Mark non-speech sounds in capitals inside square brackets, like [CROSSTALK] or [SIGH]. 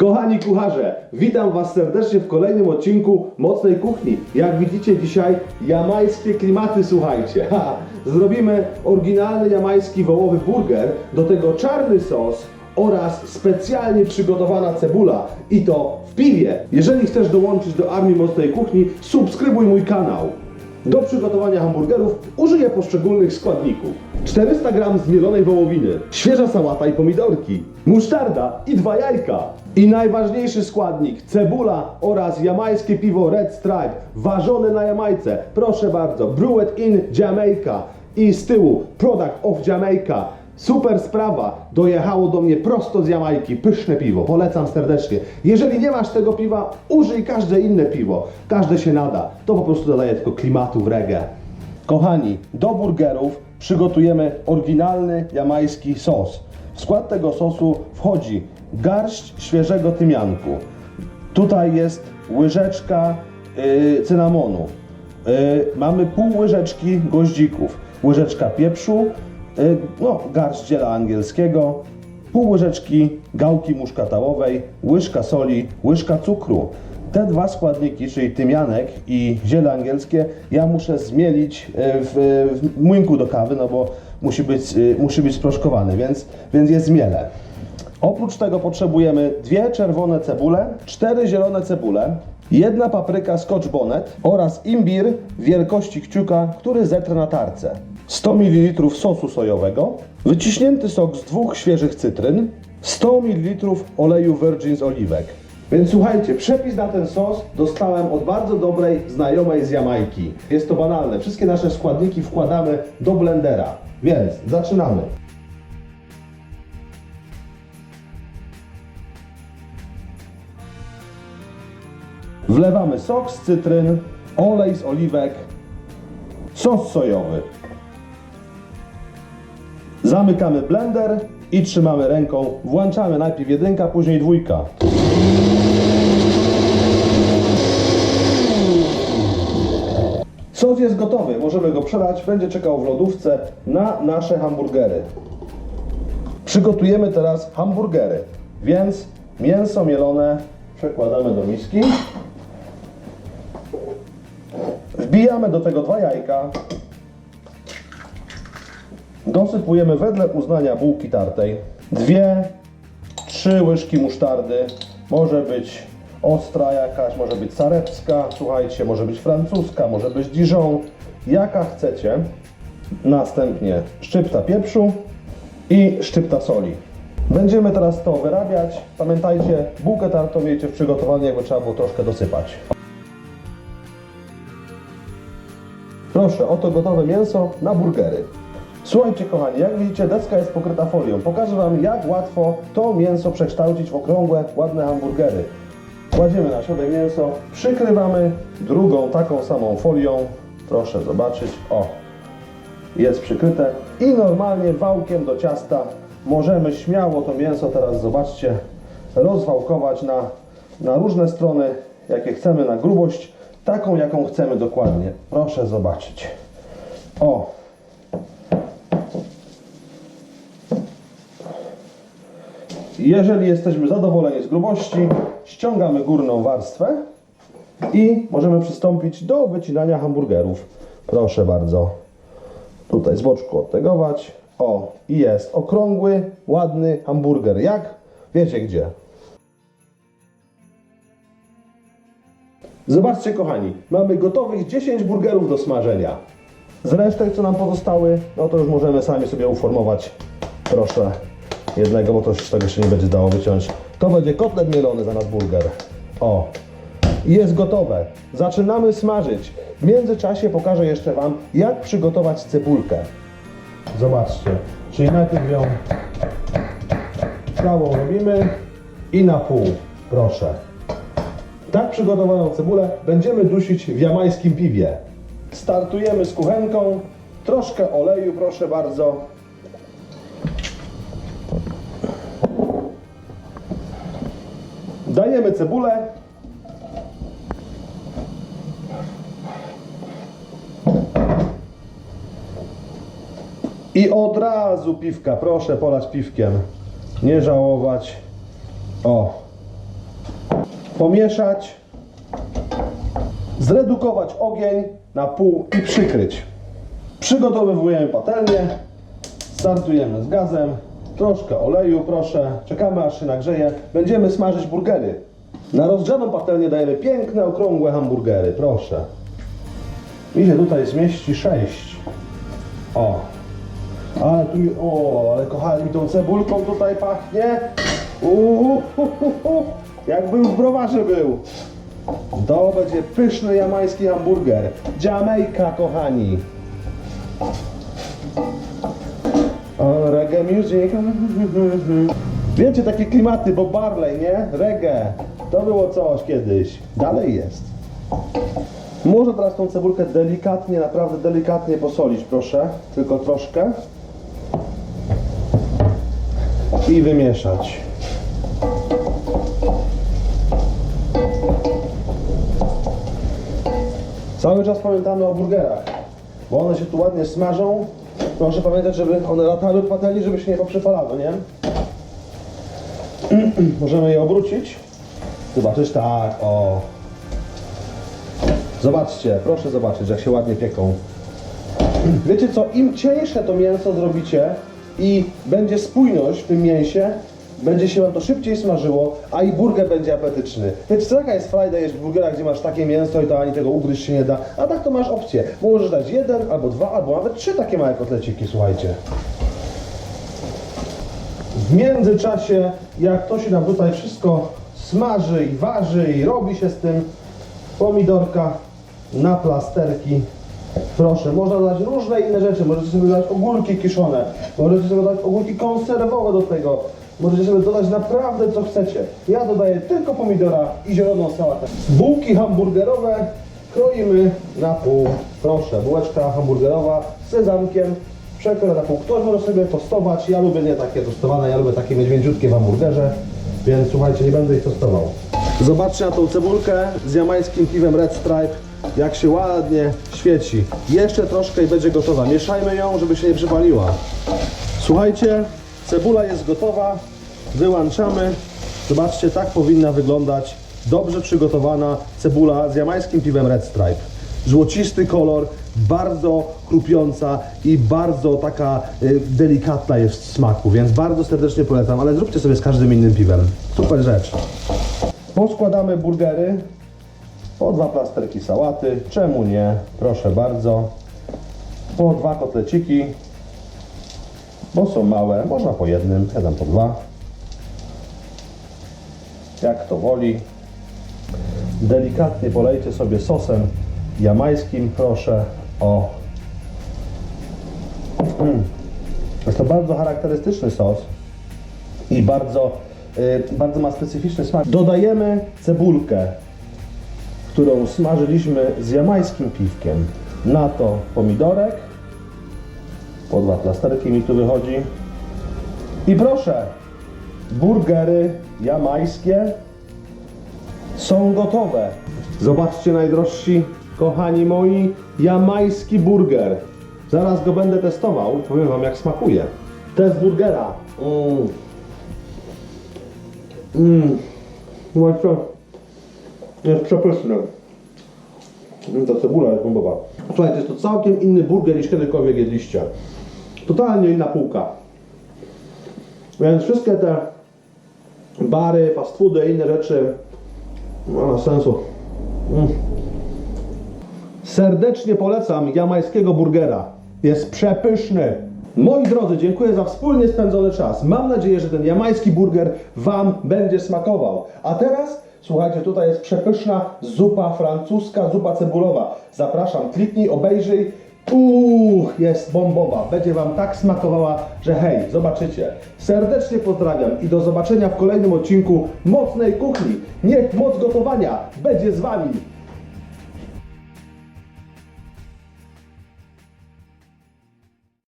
Kochani kucharze, witam Was serdecznie w kolejnym odcinku Mocnej Kuchni. Jak widzicie dzisiaj jamańskie klimaty, słuchajcie. Ha, zrobimy oryginalny jamański wołowy burger, do tego czarny sos oraz specjalnie przygotowana cebula i to w piwie. Jeżeli chcesz dołączyć do Armii Mocnej Kuchni, subskrybuj mój kanał. Do przygotowania hamburgerów użyję poszczególnych składników. 400 g zmielonej wołowiny, świeża sałata i pomidorki, musztarda i dwa jajka. I najważniejszy składnik, cebula oraz jamańskie piwo Red Stripe, ważone na Jamajce. Proszę bardzo, Brewed in Jamaica. I z tyłu, Product of Jamaica. Super sprawa, dojechało do mnie prosto z Jamajki, pyszne piwo, polecam serdecznie. Jeżeli nie masz tego piwa, użyj każde inne piwo, każde się nada, to po prostu dodaje tylko klimatu w reggae. Kochani, do burgerów przygotujemy oryginalny jamański sos. W skład tego sosu wchodzi garść świeżego tymianku. Tutaj jest łyżeczka yy, cynamonu. Yy, mamy pół łyżeczki goździków, łyżeczka pieprzu, no, garść ziela angielskiego, pół łyżeczki gałki muszkatałowej, łyżka soli, łyżka cukru. Te dwa składniki, czyli tymianek i ziele angielskie, ja muszę zmielić e, w, w młynku do kawy, no bo musi być, e, musi być sproszkowany, więc, więc je zmielę. Oprócz tego potrzebujemy dwie czerwone cebule, cztery zielone cebule, jedna papryka scotch bonnet oraz imbir wielkości kciuka, który zetrę na tarce. 100 ml sosu sojowego, wyciśnięty sok z dwóch świeżych cytryn, 100 ml oleju virgin z oliwek. Więc słuchajcie, przepis na ten sos dostałem od bardzo dobrej znajomej z Jamajki. Jest to banalne. Wszystkie nasze składniki wkładamy do blendera. Więc zaczynamy. Wlewamy sok z cytryn, olej z oliwek, sos sojowy. Zamykamy blender i trzymamy ręką. Włączamy najpierw jedynka, później dwójka. Sos jest gotowy, możemy go przelać, będzie czekał w lodówce na nasze hamburgery. Przygotujemy teraz hamburgery, więc mięso mielone przekładamy do miski. Wbijamy do tego dwa jajka. Dosypujemy wedle uznania bułki tartej. Dwie, trzy łyżki musztardy. Może być ostra jakaś, może być sarepska, słuchajcie, może być francuska, może być Dijon. Jaka chcecie. Następnie szczypta pieprzu i szczypta soli. Będziemy teraz to wyrabiać. Pamiętajcie, bułkę tartą miejcie w przygotowaniu, jakby trzeba było troszkę dosypać. Proszę, oto gotowe mięso na burgery. Słuchajcie kochani, jak widzicie deska jest pokryta folią. Pokażę Wam jak łatwo to mięso przekształcić w okrągłe, ładne hamburgery. Kładziemy na środek mięso, przykrywamy drugą taką samą folią. Proszę zobaczyć, o, jest przykryte i normalnie wałkiem do ciasta możemy śmiało to mięso teraz, zobaczcie, rozwałkować na, na różne strony, jakie chcemy, na grubość, taką jaką chcemy dokładnie. Proszę zobaczyć. O, Jeżeli jesteśmy zadowoleni z grubości, ściągamy górną warstwę i możemy przystąpić do wycinania hamburgerów. Proszę bardzo. Tutaj z boczku odtegować. O, i jest okrągły, ładny hamburger. Jak? Wiecie gdzie. Zobaczcie kochani, mamy gotowych 10 burgerów do smażenia. Z resztek co nam pozostały, no to już możemy sami sobie uformować. Proszę, jednego, bo to z tego się nie będzie dało wyciąć. To będzie kotlet mielony zamiast burger. O, i jest gotowe. Zaczynamy smażyć. W międzyczasie pokażę jeszcze Wam, jak przygotować cebulkę. Zobaczcie, czyli najpierw ją całą robimy i na pół, proszę. Tak przygotowaną cebulę będziemy dusić w jamańskim piwie. Startujemy z kuchenką, troszkę oleju, proszę bardzo. Dajemy cebulę. I od razu piwka, proszę polać piwkiem. Nie żałować. O, pomieszać, zredukować ogień na pół i przykryć. Przygotowujemy patelnię, startujemy z gazem, troszkę oleju proszę, czekamy aż się nagrzeje, będziemy smażyć burgery. Na rozgrzaną patelnię dajemy piękne, okrągłe hamburgery, proszę. Mi się tutaj zmieści sześć. O, ale tu, o, ale kochani, tą cebulką tutaj pachnie. Uuu, hu, jakbym w browarze był. To będzie pyszny jamański hamburger. Jamaica, kochani. O, reggae music. [LAUGHS] Wiecie, takie klimaty, bo Barley, nie? Reggae. To było coś kiedyś. Dalej jest. Może teraz tą cebulkę delikatnie, naprawdę delikatnie posolić, proszę. Tylko troszkę. I wymieszać. Cały czas pamiętamy o burgerach, bo one się tu ładnie smażą. Proszę pamiętać, żeby one latały w patelni, żeby się nie poprzepalały, nie? Możemy je obrócić. Zobaczysz, tak, o. Zobaczcie, proszę zobaczyć, jak się ładnie pieką. Wiecie co, im cieńsze to mięso zrobicie i będzie spójność w tym mięsie, będzie się wam to szybciej smażyło, a i burger będzie apetyczny. Wiecie co, jaka jest frajda jeść burgera, gdzie masz takie mięso i to ani tego ugryźć się nie da, a tak to masz opcję. Możesz dać jeden, albo dwa, albo nawet trzy takie małe kotleciki, słuchajcie. W międzyczasie, jak to się nam tutaj wszystko smaży i waży i robi się z tym, pomidorka na plasterki. Proszę, można dodać różne inne rzeczy. Możecie sobie dodać ogórki kiszone, możecie sobie dodać ogórki konserwowe do tego. Możecie sobie dodać naprawdę co chcecie. Ja dodaję tylko pomidora i zieloną sałatę. Bułki hamburgerowe kroimy na pół. Proszę, bułeczka hamburgerowa z sezamkiem. Przekroję na pół. Ktoś może sobie tostować. Ja lubię nie takie tostowane, ja lubię takie mieć mięciutkie w hamburgerze. Więc słuchajcie, nie będę ich tostował. Zobaczcie na tą cebulkę z jamańskim piwem Red Stripe, jak się ładnie świeci. Jeszcze troszkę i będzie gotowa. Mieszajmy ją, żeby się nie przypaliła. Słuchajcie, cebula jest gotowa. Wyłączamy. Zobaczcie, tak powinna wyglądać dobrze przygotowana cebula z jamańskim piwem Red Stripe. Złocisty kolor, bardzo chrupiąca i bardzo taka y, delikatna jest w smaku, więc bardzo serdecznie polecam, ale zróbcie sobie z każdym innym piwem. Super rzecz. Poskładamy burgery, po dwa plasterki sałaty, czemu nie, proszę bardzo. Po dwa kotleciki, bo są małe, można po jednym, ja dam po dwa. Jak to woli. Delikatnie polejcie sobie sosem jamańskim, proszę o. Mm. Jest to bardzo charakterystyczny sos i bardzo, y, bardzo ma specyficzny smak. Dodajemy cebulkę, którą smażyliśmy z jamańskim piwkiem. Na to pomidorek, po dwa plasterki mi tu wychodzi. I proszę, burgery jamańskie są gotowe. Zobaczcie najdrożsi, kochani moi, jamański burger. Zaraz go będę testował, powiem wam jak smakuje. Test burgera. Mm. Mm. Właśnie jest przepyszny. Mm, Ta cebula jest bombowa. Słuchajcie, jest to całkiem inny burger niż kiedykolwiek jedliście. Totalnie inna półka. Więc wszystkie te bary, fast foody inne rzeczy nie ma sensu. Mm. Serdecznie polecam jamańskiego burgera. Jest przepyszny. Moi drodzy, dziękuję za wspólnie spędzony czas. Mam nadzieję, że ten jamański burger Wam będzie smakował. A teraz, słuchajcie, tutaj jest przepyszna zupa francuska, zupa cebulowa. Zapraszam, kliknij, obejrzyj. Uuu, jest bombowa. Będzie Wam tak smakowała, że hej, zobaczycie. Serdecznie pozdrawiam i do zobaczenia w kolejnym odcinku Mocnej Kuchni. Niech moc gotowania będzie z Wami.